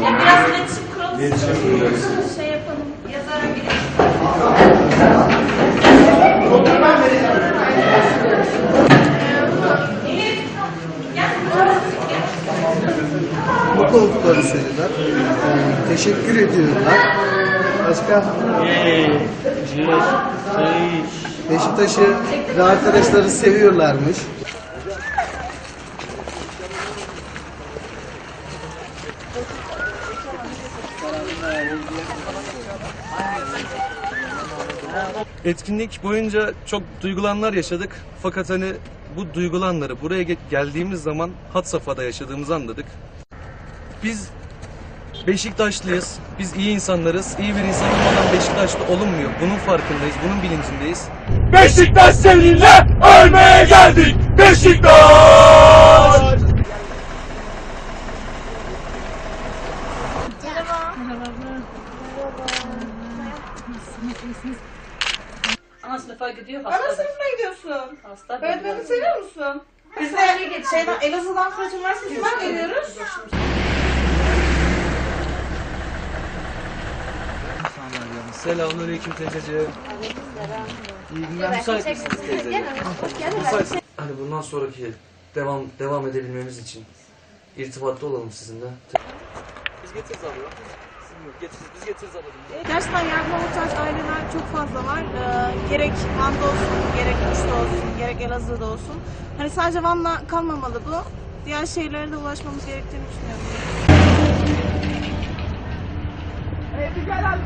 Biraz iletişim kuralım. Şey yapalım. Yazara. Mutlu olduklarını. Ee, teşekkür ediyorlar. Başka Beşiktaş'ı ve arkadaşları seviyorlarmış. Etkinlik boyunca çok duygulanlar yaşadık. Fakat hani bu duygulanları buraya ge- geldiğimiz zaman had safhada yaşadığımızı anladık. Biz Beşiktaşlıyız. Biz iyi insanlarız. İyi bir insan olmadan Beşiktaşlı olunmuyor. Bunun farkındayız. Bunun bilincindeyiz. Beşiktaş seninle ölmeye geldik. Beşiktaş! Ana sınıfa gidiyor Ana hasta. sınıfına gidiyorsun. Hasta. Öğretmeni seviyor musun? Biz de şeyden, Elazığ'dan Fırat Üniversitesi'nden geliyoruz. Selamünaleyküm teyzeciğim. İyi günler. Müsait misiniz teyzeciğim? Müsait. Hani bundan sonraki devam devam edebilmemiz için irtibatta olalım sizinle biz getiririz alıyoruz. Getiririz, biz getiririz alıyoruz. E, gerçekten yardıma muhtaç aileler çok fazla var. Ee, gerek Van'da olsun, gerek Muş'ta olsun, gerek Elazığ'da olsun. Hani sadece Van'la kalmamalı bu. Diğer şehirlere de ulaşmamız gerektiğini düşünüyorum. Ee, bir gel abi,